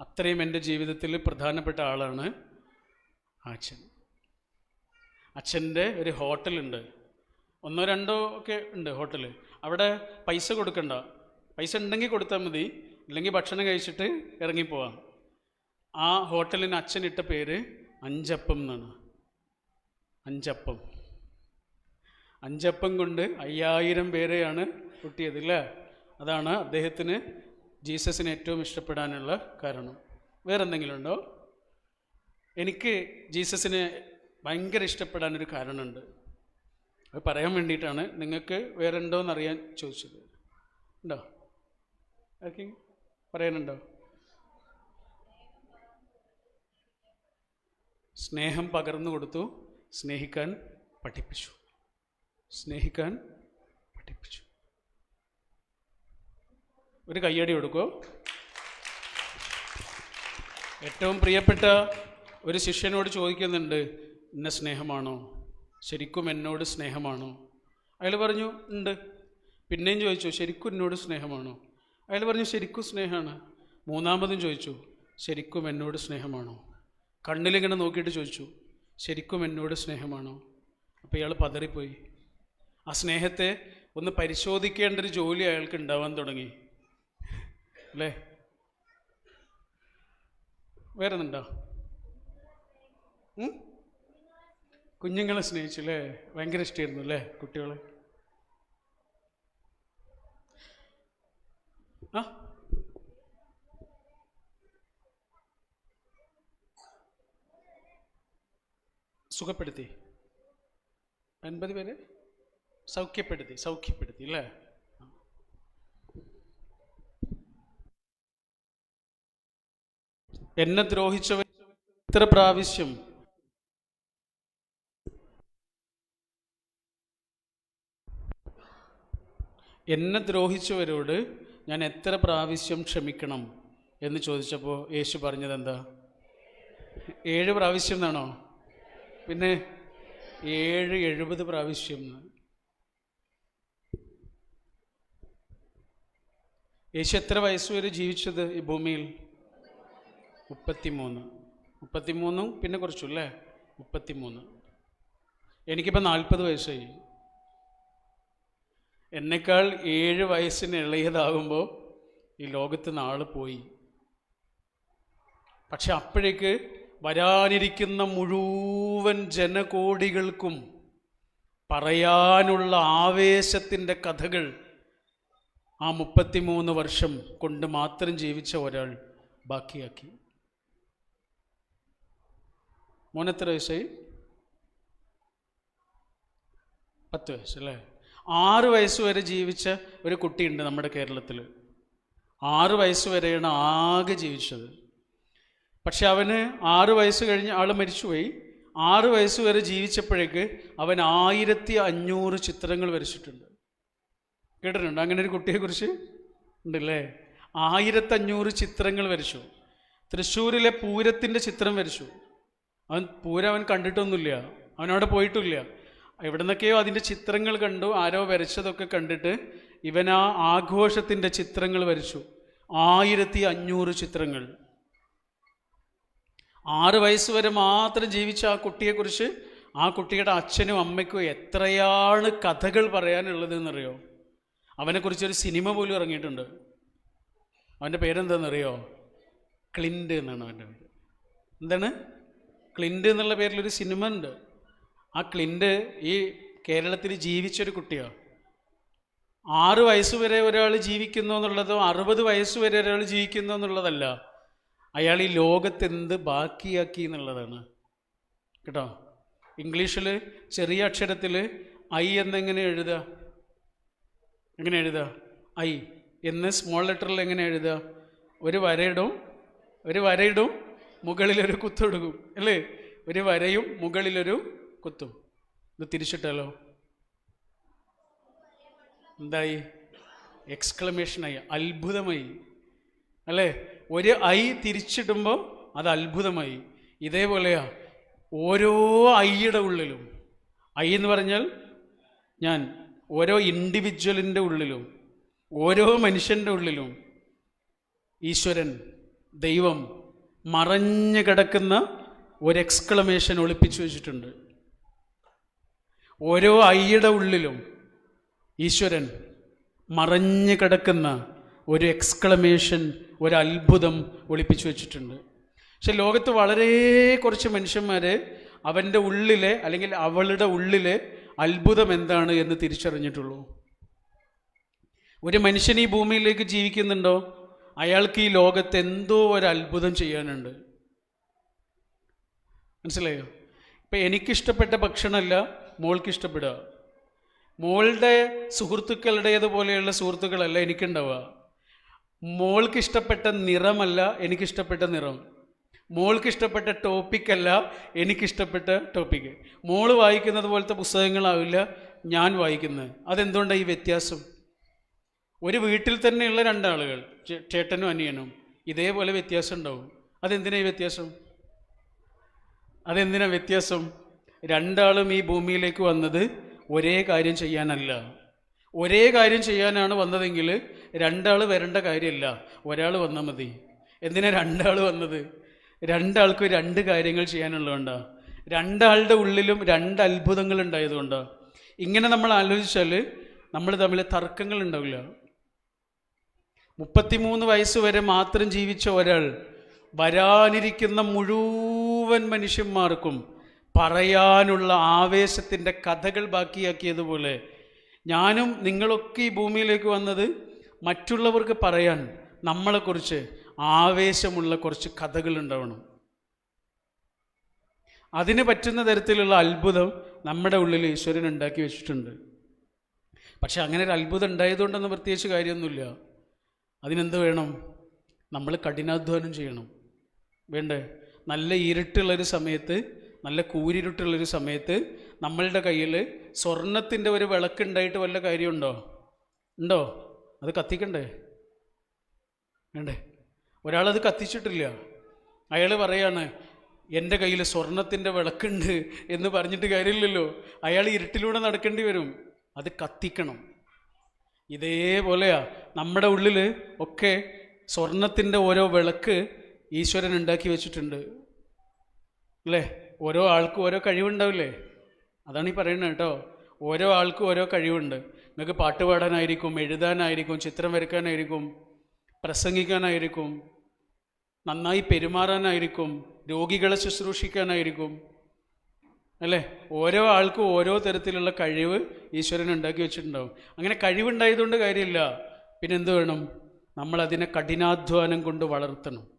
അത്രയും എന്റെ ജീവിതത്തിൽ പ്രധാനപ്പെട്ട ആളാണ് അച്ഛൻ. അച്ഛന്റെ ഒരു ഹോട്ടലുണ്ട്. ഒന്നോ രണ്ടോ ഒക്കെ ഉണ്ട് ഹോട്ടൽ. അവിടെ പൈസ കൊടുക്കണ്ട. പൈസ ഉണ്ടെങ്കിൽ കൊടുത്താൽ മതി. ഇല്ലെങ്കിൽ ഭക്ഷണം കഴിച്ചിട്ട് ഇറങ്ങിപ്പോവാം. ആ ഹോട്ടലിന് അച്ഛൻ ഇട്ട പേര് അഞ്ചപ്പം എന്നാണ്. അഞ്ചപ്പം. അഞ്ചപ്പം കൊണ്ട് അയ്യായിരം പേരെയാണ് കുട്ടിയത് അല്ലേ അതാണ് അദ്ദേഹത്തിന് ജീസസിനെ ഏറ്റവും ഇഷ്ടപ്പെടാനുള്ള കാരണം. വേറെ എന്തെങ്കിലും ഉണ്ടോ എനിക്ക് ജീസസിനെ ഭയങ്കര ഇഷ്ടപ്പെടാനൊരു കാരണമുണ്ട്. അത് പറയാൻ വേണ്ടിയിട്ടാണ് നിങ്ങൾക്ക് വേറെ ഉണ്ടോ എന്നറിയാൻ ചോദിച്ചത്. ഉണ്ടോ? ഓക്കെ പറയാനുണ്ടോ? സ്നേഹം പകർന്നു കൊടുത്തു സ്നേഹിക്കാൻ പഠിപ്പിച്ചു. സ്നേഹിക്കാൻ പഠിപ്പിച്ചു. ഒരു കയ്യടി കൊടുക്കൂ. ഏറ്റവും പ്രിയപ്പെട്ട ഒരു ശിഷ്യനോട് ചോദിക്കുന്നുണ്ട് ഇന്ന സ്നേഹമാണോ? ശരിക്കും എന്നോട് സ്നേഹമാണോ? അയാൾ പറഞ്ഞു ഉണ്ട്. പിന്നെയും ചോദിച്ചു ശരിക്കും എന്നോട് സ്നേഹമാണോ? അയാൾ പറഞ്ഞു ശരിക്കും സ്നേഹമാണ്. മൂന്നാമതും ചോദിച്ചു ശരിക്കും എന്നോട് സ്നേഹമാണോ? കണ്ണിലിങ്ങനെ നോക്കിയിട്ട് ചോദിച്ചു ശരിക്കും എന്നോട് സ്നേഹമാണോ? അപ്പോൾ ഇയാൾ പതറിപ്പോയി. ആ സ്നേഹത്തെ ഒന്ന് പരിശോധിക്കേണ്ട ഒരു ജോലി അയാൾക്ക് ഉണ്ടാവാൻ തുടങ്ങി. അല്ലേ? വേറെ കുഞ്ഞുങ്ങളെ സ്നേഹിച്ചു അല്ലേ? ഭയങ്കര ഇഷ്ടമായിരുന്നു അല്ലേ കുട്ടികളെ? ആ? സുഖപ്പെടുത്തി. അൻപത് പേര്? സൗഖ്യപ്പെടുത്തി സൗഖ്യപ്പെടുത്തി അല്ലേ? എന്നെ ദ്രോഹിച്ചവർ ഇത്ര പ്രാവശ്യം എന്നെ ദ്രോഹിച്ചവരോട് ഞാൻ എത്ര പ്രാവശ്യം ക്ഷമിക്കണം എന്ന് ചോദിച്ചപ്പോൾ യേശു പറഞ്ഞത് എന്താ ഏഴ് പ്രാവശ്യം എന്നാണോ? പിന്നെ ഏഴ് എഴുപത് പ്രാവശ്യം. യേശു എത്ര വയസ്സുവരെ ജീവിച്ചത് ഈ ഭൂമിയിൽ? മുപ്പത്തിമൂന്ന്. മുപ്പത്തിമൂന്നും പിന്നെ കുറച്ചു അല്ലേ മുപ്പത്തിമൂന്ന്. എനിക്കിപ്പോൾ നാൽപ്പത് വയസ്സായി. എന്നെക്കാൾ ഏഴ് വയസ്സിന് ഇളയതാകുമ്പോൾ ഈ ലോകത്ത് നാൾ പോയി. പക്ഷെ അപ്പോഴേക്ക് വരാനിരിക്കുന്ന മുഴുവൻ ജനകോടികൾക്കും പറയാനുള്ള ആവേശത്തിന്റെ കഥകൾ ആ മുപ്പത്തിമൂന്ന് വർഷം കൊണ്ട് മാത്രം ജീവിച്ച ഒരാൾ ബാക്കിയാക്കി. മോനെത്ര വയസ്സായി? പത്ത് വയസ്സല്ലേ? ആറ് വയസ്സ് വരെ ജീവിച്ച ഒരു കുട്ടിയുണ്ട് നമ്മുടെ കേരളത്തിൽ ആറ് വയസ്സ് വരെയാണ് ആകെ ജീവിച്ചത്. പക്ഷെ അവന് ആറ് വയസ്സ് കഴിഞ്ഞ് ആൾ മരിച്ചുപോയി. ആറ് വയസ്സ് വരെ ജീവിച്ചപ്പോഴേക്ക് അവൻ ആയിരത്തി അഞ്ഞൂറ് ചിത്രങ്ങൾ വരച്ചിട്ടുണ്ട്. കേട്ടിട്ടുണ്ട്? അങ്ങനെ ഒരു കുട്ടിയെക്കുറിച്ച് ഉണ്ടല്ലേ? ആയിരത്തഞ്ഞൂറ് ചിത്രങ്ങൾ വരച്ചു. തൃശ്ശൂരിലെ പൂരത്തിന്റെ ചിത്രം വരച്ചു. അവൻ പൂരം അവൻ കണ്ടിട്ടൊന്നുമില്ല. അവനവിടെ പോയിട്ടില്ല. എവിടെ നിന്നൊക്കെയോ അതിന്റെ ചിത്രങ്ങൾ കണ്ടു. ആരോ വരച്ചതൊക്കെ കണ്ടിട്ട് ഇവൻ ആ ആഘോഷത്തിന്റെ ചിത്രങ്ങൾ വരച്ചു. ആയിരത്തി അഞ്ഞൂറ് ചിത്രങ്ങൾ. ആറ് വയസ്സ് വരെ മാത്രം ജീവിച്ച ആ കുട്ടിയെക്കുറിച്ച് ആ കുട്ടിയുടെ അച്ഛനും അമ്മയ്ക്കും എത്രയാണ് കഥകൾ പറയാനുള്ളതെന്നറിയോ? അവനെക്കുറിച്ചൊരു സിനിമ പോലും ഇറങ്ങിയിട്ടുണ്ട്. അവന്റെ പേരെന്താണെന്നറിയോ ക്ലിൻഡ് എന്നാണ് അവന്റെ പേര്. എന്താണ്? ക്ലിൻഡ് എന്നുള്ള പേരിലൊരു സിനിമ ഉണ്ട്. ആ ക്ലിൻഡ് ഈ കേരളത്തിൽ ജീവിച്ചൊരു കുട്ടിയാണ് ആറ് വയസ്സ് വരെ ഒരാൾ ജീവിക്കുന്നു എന്നുള്ളതോ അറുപത് വയസ്സ് വരെ ഒരാൾ ജീവിക്കുന്നു എന്നുള്ളതല്ല. അയാൾ ഈ ലോകത്തെന്ത് ബാക്കിയാക്കി എന്നുള്ളതാണ്. കേട്ടോ? ഇംഗ്ലീഷിൽ ചെറിയ അക്ഷരത്തിൽ ഐ എന്നെങ്ങനെ എഴുതുക? എങ്ങനെ എഴുതുക? ഐ. എന്ന് സ്മോൾ ലെറ്ററിൽ എങ്ങനെ എഴുതുക? ഒരു വരയിടും ഒരു വരയിടും മുകളിലൊരു കുത്തൊടുക്കും അല്ലേ? ഒരു വരയും മുകളിലൊരു കുത്തും. ഇത് തിരിച്ചിട്ടല്ലോ. എന്തായി? എക്സ്ക്ലമേഷനായി അത്ഭുതമായി. അല്ലേ? ഒരു ഐ തിരിച്ചിടുമ്പോൾ അത് അത്ഭുതമായി. ഇതേപോലെയാ. ഓരോ ഐയുടെ ഉള്ളിലും. ഐ എന്ന് പറഞ്ഞാൽ ഞാൻ ഓരോ ഇൻഡിവിജ്വലിന്റെ ഉള്ളിലും ഓരോ മനുഷ്യന്റെ ഉള്ളിലും ഈശ്വരൻ ദൈവം മറഞ്ഞു കിടക്കുന്ന ഒരു എക്സ്ക്ലമേഷൻ ഒളിപ്പിച്ചു വെച്ചിട്ടുണ്ട്. ഓരോ ഐയുടെ ഉള്ളിലും ഈശ്വരൻ മറഞ്ഞു കിടക്കുന്ന ഒരു എക്സ്ക്ലമേഷൻ ഒരു അത്ഭുതം ഒളിപ്പിച്ചു വെച്ചിട്ടുണ്ട്. പക്ഷെ ലോകത്ത് വളരെ കുറച്ച് മനുഷ്യന്മാർ അവന്റെ ഉള്ളിലെ അല്ലെങ്കിൽ അവളുടെ ഉള്ളിലെ അത്ഭുതം എന്താണ് എന്ന് തിരിച്ചറിഞ്ഞിട്ടുള്ളൂ. ഒരു മനുഷ്യൻ ഈ ഭൂമിയിലേക്ക് ജീവിക്കുന്നുണ്ടോ? അയാൾക്ക് ഈ ലോകത്ത് എന്തോ ഒരു അത്ഭുതം ചെയ്യാനുണ്ട്. മനസ്സിലായോ? ഇപ്പം എനിക്കിഷ്ടപ്പെട്ട ഭക്ഷണമല്ല മോൾക്ക് ഇഷ്ടപ്പെടുക. മോളുടെ സുഹൃത്തുക്കളുടേതുപോലെയുള്ള സുഹൃത്തുക്കളല്ല എനിക്കുണ്ടാവുക. മോൾക്ക് ഇഷ്ടപ്പെട്ട നിറമല്ല എനിക്കിഷ്ടപ്പെട്ട നിറം. മോൾക്ക് ഇഷ്ടപ്പെട്ട ടോപ്പിക്കല്ല എനിക്കിഷ്ടപ്പെട്ട ടോപ്പിക്ക് മോൾ വായിക്കുന്നത് പോലത്തെ പുസ്തകങ്ങളാവില്ല ഞാൻ വായിക്കുന്നത്. അതെന്തുകൊണ്ടാണ് ഈ വ്യത്യാസം? ഒരു വീട്ടിൽ തന്നെയുള്ള രണ്ടാളുകൾ ചേട്ടനും അനിയനും ഇതേപോലെ വ്യത്യാസം ഉണ്ടാവും. അതെന്തിനാ വ്യത്യാസം? അതെന്തിനാ വ്യത്യാസം? രണ്ടാളും ഈ ഭൂമിയിലേക്ക് വന്നത് ഒരേ കാര്യം ചെയ്യാനല്ല. ഒരേ കാര്യം ചെയ്യാനാണ് വന്നതെങ്കിൽ രണ്ടാൾ വരേണ്ട കാര്യമില്ല ഒരാൾ വന്നാൽ മതി. എന്തിനാ രണ്ടാൾ വന്നത്? രണ്ടാൾക്ക് രണ്ട് കാര്യങ്ങൾ ചെയ്യാനുള്ളതുകൊണ്ടാ. രണ്ടാളുടെ ഉള്ളിലും രണ്ട് അത്ഭുതങ്ങൾ ഉണ്ടായതുകൊണ്ടാണ് ഇങ്ങനെ നമ്മൾ ആലോചിച്ചാൽ നമ്മൾ തമ്മിൽ തർക്കങ്ങൾ ഉണ്ടാവില്ല. മുപ്പത്തിമൂന്ന് വയസ്സ് വരെ മാത്രം ജീവിച്ച ഒരാൾ വരാനിരിക്കുന്ന മുഴുവൻ മനുഷ്യന്മാർക്കും പറയാനുള്ള ആവേശത്തിന്റെ കഥകൾ ബാക്കിയാക്കിയതുപോലെ ഞാനും നിങ്ങളൊക്കെ ഈ ഭൂമിയിലേക്ക് വന്നത് മറ്റുള്ളവർക്ക് പറയാൻ നമ്മളെക്കുറിച്ച് ആവേശമുള്ള കുറച്ച് കഥകൾ ഉണ്ടാവണം. അതിന് പറ്റുന്ന തരത്തിലുള്ള അത്ഭുതം നമ്മുടെ ഉള്ളിൽ ഈശ്വരൻ ഉണ്ടാക്കി വെച്ചിട്ടുണ്ട്. പക്ഷെ അങ്ങനെ ഒരു അത്ഭുതം ഉണ്ടായതുകൊണ്ടൊന്നും പ്രത്യേകിച്ച് കാര്യമൊന്നുമില്ല. അതിനെന്ത് വേണം? നമ്മൾ കഠിനാധ്വാനം ചെയ്യണം. വേണ്ടേ? നല്ല ഇരുട്ടുള്ളൊരു സമയത്ത് നല്ല കൂരിരുട്ടുള്ളൊരു സമയത്ത് നമ്മളുടെ കയ്യിൽ സ്വർണത്തിന്റെ ഒരു വിളക്കുണ്ടായിട്ട് വല്ല കാര്യമുണ്ടോ? ഉണ്ടോ? അത് കത്തിക്കണ്ടേ? വേണ്ടേ? ഒരാളത് കത്തിച്ചിട്ടില്ല. അയാൾ പറയാണ് എന്റെ കയ്യിൽ സ്വർണത്തിന്റെ വിളക്കുണ്ട് എന്ന് പറഞ്ഞിട്ട് കാര്യമില്ലല്ലോ. അയാൾ ഇരുട്ടിലൂടെ നടക്കേണ്ടി വരും. അത് കത്തിക്കണം. ഇതേപോലെയാ നമ്മുടെ ഉള്ളിൽ ഒക്കെ സ്വർണത്തിന്റെ ഓരോ വിളക്ക് ഈശ്വരൻ ഉണ്ടാക്കി വെച്ചിട്ടുണ്ട്. അല്ലേ? ഓരോ ആൾക്കും ഓരോ കഴിവുണ്ടാവില്ലേ? അതാണ് ഈ പറയുന്നത് കേട്ടോ. ഓരോ ആൾക്കും ഓരോ കഴിവുണ്ട്. നിങ്ങൾക്ക് പാട്ട് പാടാനായിരിക്കും എഴുതാനായിരിക്കും ചിത്രം വരയ്ക്കാനായിരിക്കും പ്രസംഗിക്കാനായിരിക്കും നന്നായി പെരുമാറാനായിരിക്കും രോഗികളെ ശുശ്രൂഷിക്കാനായിരിക്കും അല്ലേ? ഓരോ ആൾക്കും ഓരോ തരത്തിലുള്ള കഴിവ് ഈശ്വരൻ ഉണ്ടാക്കി വെച്ചിട്ടുണ്ടാവും. അങ്ങനെ കഴിവുണ്ടായതുകൊണ്ട് കാര്യമില്ല. പിന്നെന്ത് വേണം? നമ്മളതിനെ കഠിനാധ്വാനം കൊണ്ട് വളർത്തണം.